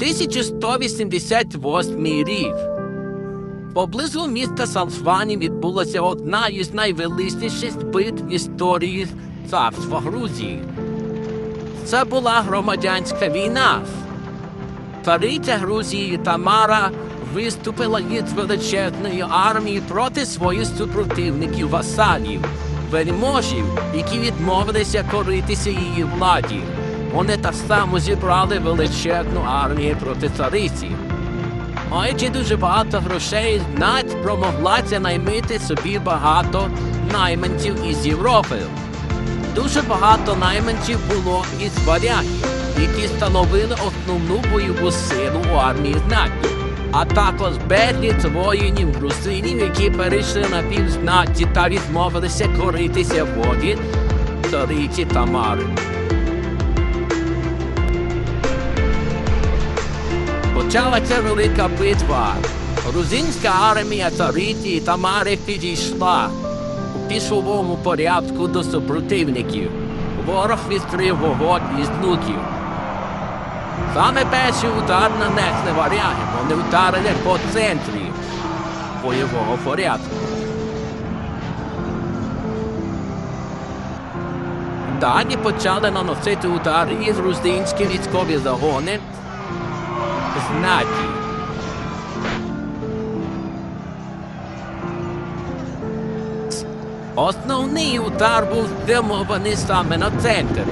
1188 рік. Поблизу міста Салфані відбулася одна із найвеличніших битв історії царства Грузії. Це була громадянська війна. Цариця Грузії Тамара виступила із величезної армії проти своїх супротивників васалів, вельможів, які відмовилися коритися її владі. Вони так само зібрали величезну армію проти цариці. Маючи дуже багато грошей, знать промоглася наймити собі багато найманців із Європи. Дуже багато найманців було із варягів, які становили основну бойову силу у армії знатні, а також безліч воїнів русинів, які перейшли на півзнаті та відмовилися коритися воді цариці Тамари. Почалася велика битва. Грузинська армія цариці Тамари підійшла у пішовому порядку до супротивників. Ворог відкрив вогонь із луків. Саме перший удар нанесли варяги, вони вдарили по центрі бойового порядку. Далі почали наносити удари із грузинські військові загони знаті. Основний удар був спрямований саме на центр,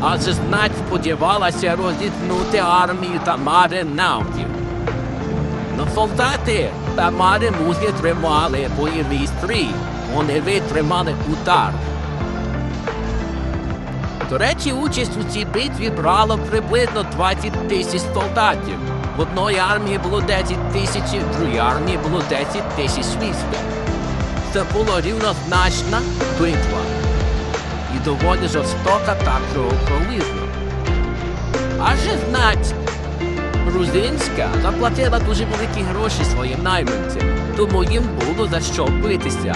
адже знать сподівалася розіткнути армію Тамари навтів. Но солдати Тамари музі тримали бойовий стрій, вони витримали удар. До речі, участь у цій битві брало приблизно 20 тисяч солдатів. В одної армії було 10 тисяч, в другій армії було 10 тисяч війська. Це була рівнозначна битва. І доволі жорстока та кровопролизна. Адже знать, грузинська заплатила дуже великі гроші своїм найманцям, тому їм було за що битися.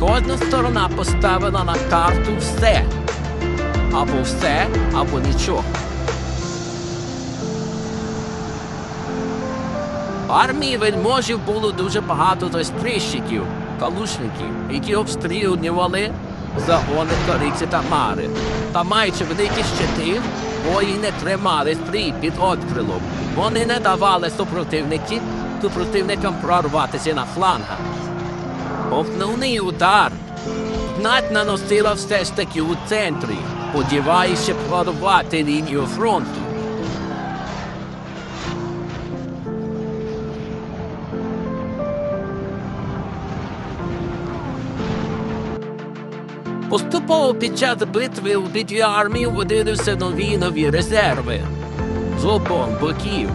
Кожна сторона поставила на карту все або все, або нічого. Армії вельможів було дуже багато застрищиків, калушників, які обстрілювали загони кориці та мари. Та маючи великі щити, воїни тримали стрій під открилом. Вони не давали супротивники, супротивникам прорватися на флангах. Основний удар Знать наносила все ж таки у центрі, сподіваючись прорвати лінію фронту. Поступово під час битви у битві армії вводилися нові нові резерви з обох боків.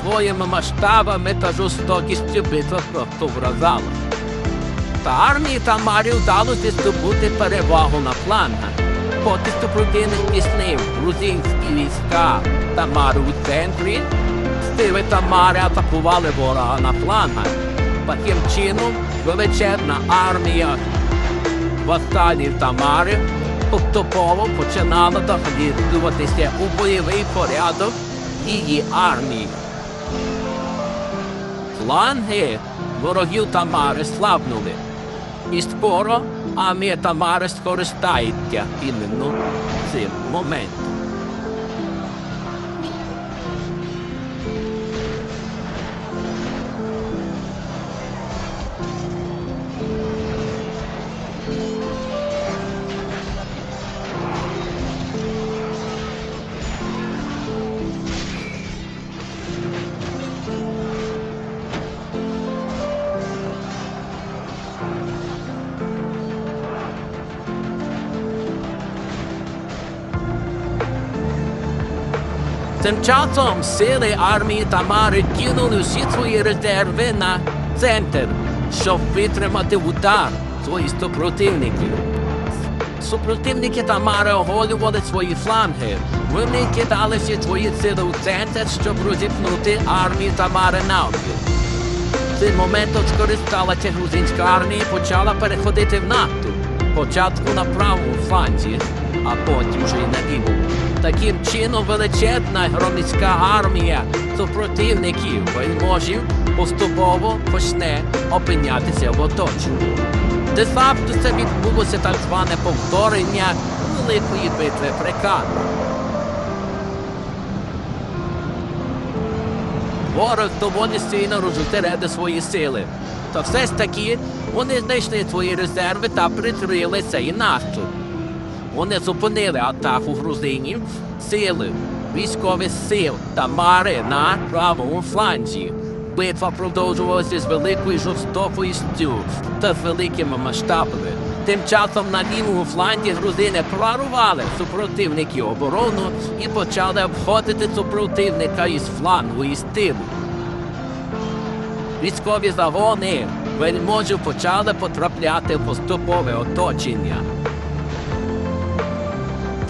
Своїми масштабами та жорстокістю битва просто вразала. Та армії Тамарі вдалося здобути перевагу на флангах. Поки супротивник піснив грузинські війська Тамари у центрі, сили Тамари атакували ворога на флангах. Таким чином, величезна армія васалів Тамари поступово починала доглядуватися у бойовий порядок її армії. Фланги ворогів Тамари слабнули. І скоро армія Тамари скористається іменно цим моментом. Тим часом сили армії Тамари кинули всі свої резерви на центр, щоб витримати удар своїх супротивників. Супротивники Тамари оголювали свої фланги. Вони кидали всі свої сили у центр, щоб розіпнути армію Тамари навпіл. Цим моментом скористалася грузинська армія і почала переходити в НАТО. Спочатку на правому фланзі, а потім вже й на лівому. Таким чином величезна громадська армія супротивників вельможів поступово почне опинятися в оточенні. Де факту це відбулося так зване повторення Великої битви при. Ворог доволі сильно розжутереде свої сили. Та все ж таки вони знайшли свої резерви та прикрили цей наступ. Вони зупинили атаку грузинів, сили, військових сил та мари на правому фланзі. Битва продовжувалася з великою жорстокістю та з великими масштабами. Тим часом на лівому фланзі грузини прорвали супротивників оборону і почали обходити супротивника із флангу і з тилу. Військові загони вельможів почали потрапляти в поступове оточення.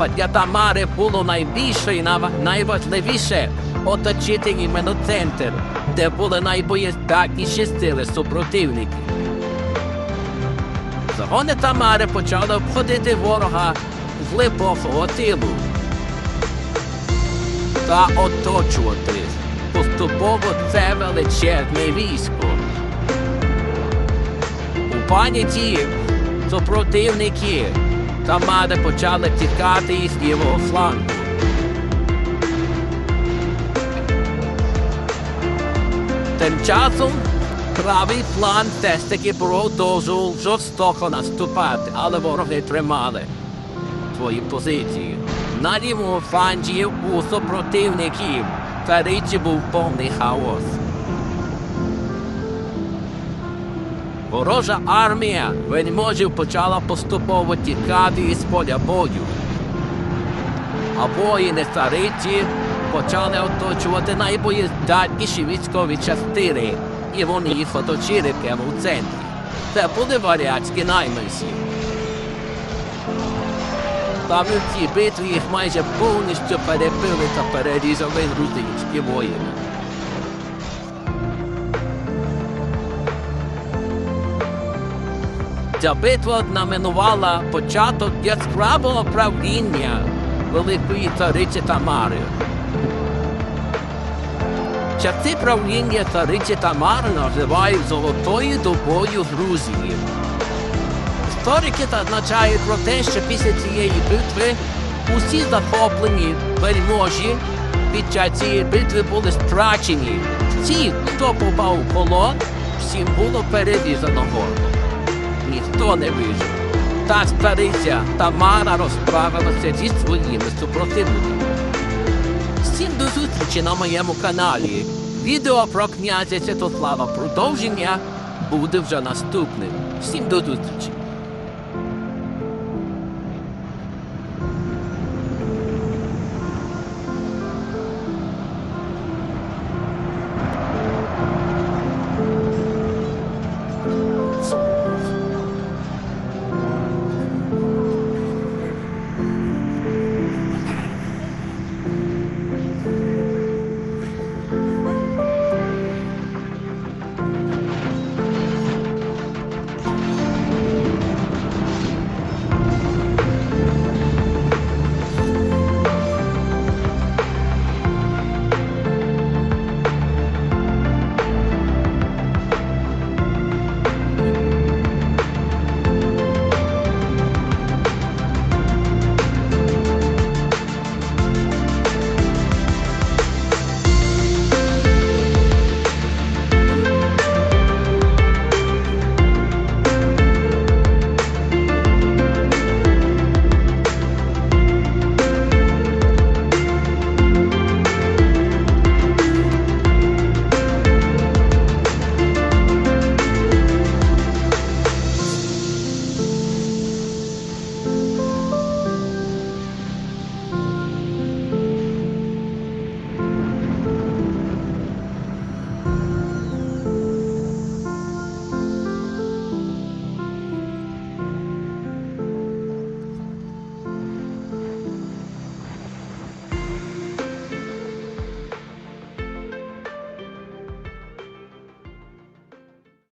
Для Тамари було найбільше і найважливіше оточити іменно центр, де були найбоєздатніші сили супротивників. Загони Тамари почали обходити ворога з глибокого тилу та оточувати поступово це величезне військо. У паніті супротивники Тамари почали тікати із лівого флангу. Тим часом правий фланг теж таки продовжував жорстоко наступати, але вороги тримали свої позиції. На лівому фланзі у супротивників цариці був повний хаос. Ворожа армія вельможів почала поступово тікати із поля бою. А воїни цариці почали оточувати найбоєздатніші військові частини, і вони їх оточили прямо в центрі. Це були варяцькі найманці. Там у цій битві їх майже повністю перебили та перерізали грузинські воїни. Ця битва знаменувала початок яскравого правління великої цариці Тамари. Часи правління цариці Тамари називають золотою добою Грузії. Історики зазначають про те, що після цієї битви усі захоплені вельможі під час цієї битви були страчені. Всі, хто попав у полон, всім було перерізано горло. Ніхто не вижив. Та стариця Тамара розправилася зі своїми супротивниками. Всім до зустрічі на моєму каналі. Відео про князя Святослава продовження буде вже наступним. Всім до зустрічі!